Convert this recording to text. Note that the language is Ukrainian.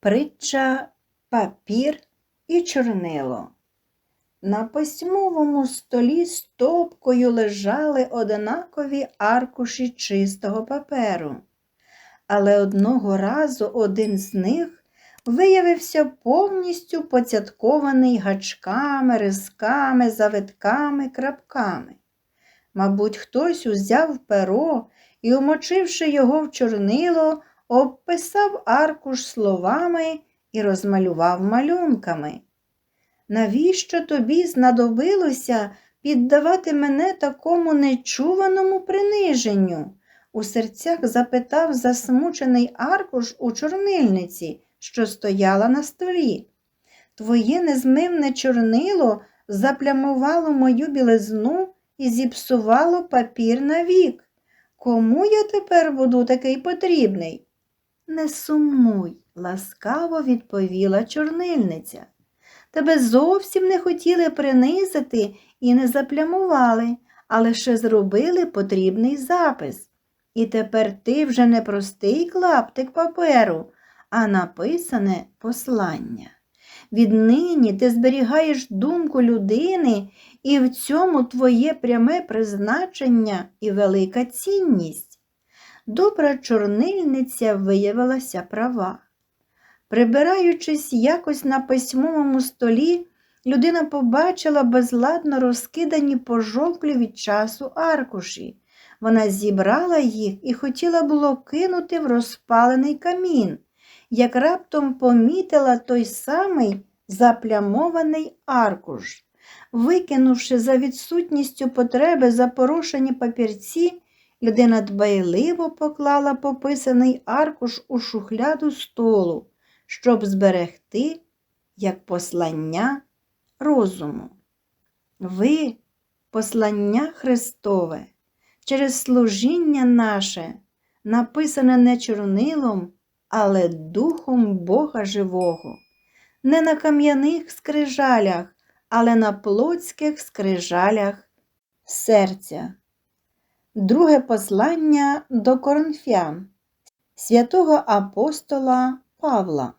Притча папір і чорнило. На письмовому столі стопкою лежали однакові аркуші чистого паперу. Але одного разу один з них виявився повністю поцяткований гачками, рисками, завитками, крапками. Мабуть, хтось узяв перо і, умочивши його в чорнило, обписав аркуш словами і розмалював малюнками. Навіщо тобі знадобилося піддавати мене такому нечуваному приниженню? У серцях запитав засмучений аркуш у чорнильниці, що стояла на столі. Твоє незмивне чорнило заплямувало мою білизну і зіпсувало папір навік. Кому я тепер буду такий потрібний? Не сумуй, ласкаво відповіла чорнильниця. Тебе зовсім не хотіли принизити і не заплямували, а лише зробили потрібний запис. І тепер ти вже не простий клаптик паперу, а написане послання. Віднині ти зберігаєш думку людини, і в цьому твоє пряме призначення і велика цінність. Добра чорнильниця виявилася права. Прибираючись якось на письмовому столі, людина побачила безладно розкидані пожовклі від часу аркуші. Вона зібрала їх і хотіла було кинути в розпалений камін, як раптом помітила той самий заплямований аркуш. Викинувши за відсутністю потреби запорошені папірці, людина дбайливо поклала пописаний аркуш у шухляду столу, щоб зберегти як послання розуму. Ви, послання Христове, через служіння наше, написане не чорнилом, але духом Бога живого, не на кам'яних скрижалях, але на плотських скрижалях серця. Друге послання до Коринфян святого апостола Павла.